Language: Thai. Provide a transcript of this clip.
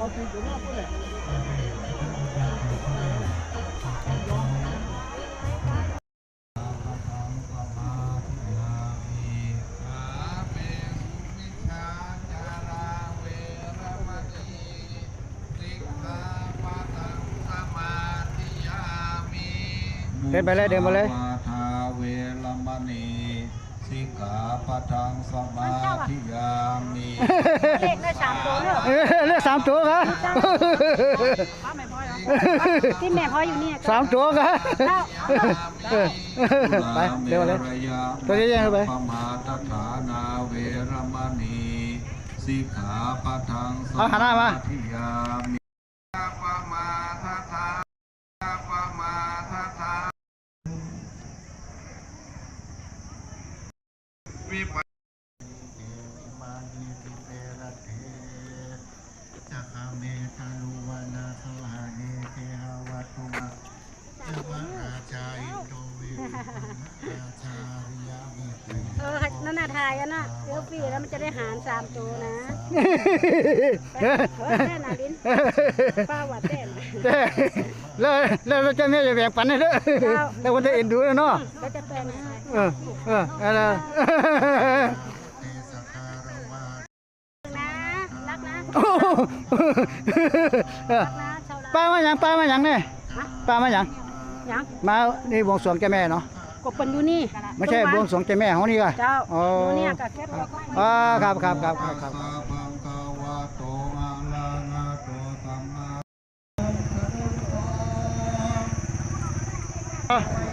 เดินไปเลยเดินไปเลย สิกขาปะทังสมาธิยามิเลขได้สามตัวเนอะเออเลขสามตัวครับที่แม่พ่ออยู่เนี่ยสามตัวครับเออไปเร็วเลย ตัวนี้ยังไงไป ปมาตฐานาเวรมณีสิกขาปะทังสเอาหันหน้ามา ธิยามิปมาทฐาปมาทฐาวิปัส มานิติเตระเทจักขเมตาลุวนาสลาเนเทหาวัตุมะเจวราชาอิโตวิรุราชาริยามิเตเออนั่นน่ะถ่ายกันนะเอลฟี่แล้วมันจะได้หารสามตัวนะเออแน่นาลิ้นป้าหวัดแน่น แล้วแล้วแล้วเจ้าแม่จะแบ่งปันให้เด้อแล้วคนจะเอ็นดูแล้วเนาะก็จะแปลงให้เออเอออะไรเตสคารวานะรักนะโอ้โหเออรักนะชาวนาป้ามาหยังป้ามาหยังเนี่ยป้ามาหยังยังมานี่บวงสรวงเจ้าแม่เนาะกบปันอยู่นี่ไม่ใช่บวงสรวงเจ้าแม่ของนี่ก็เจ้าอ๋ออยู่เนี่ยกับแค่อ๋อครับครับครับครับครับ Ah.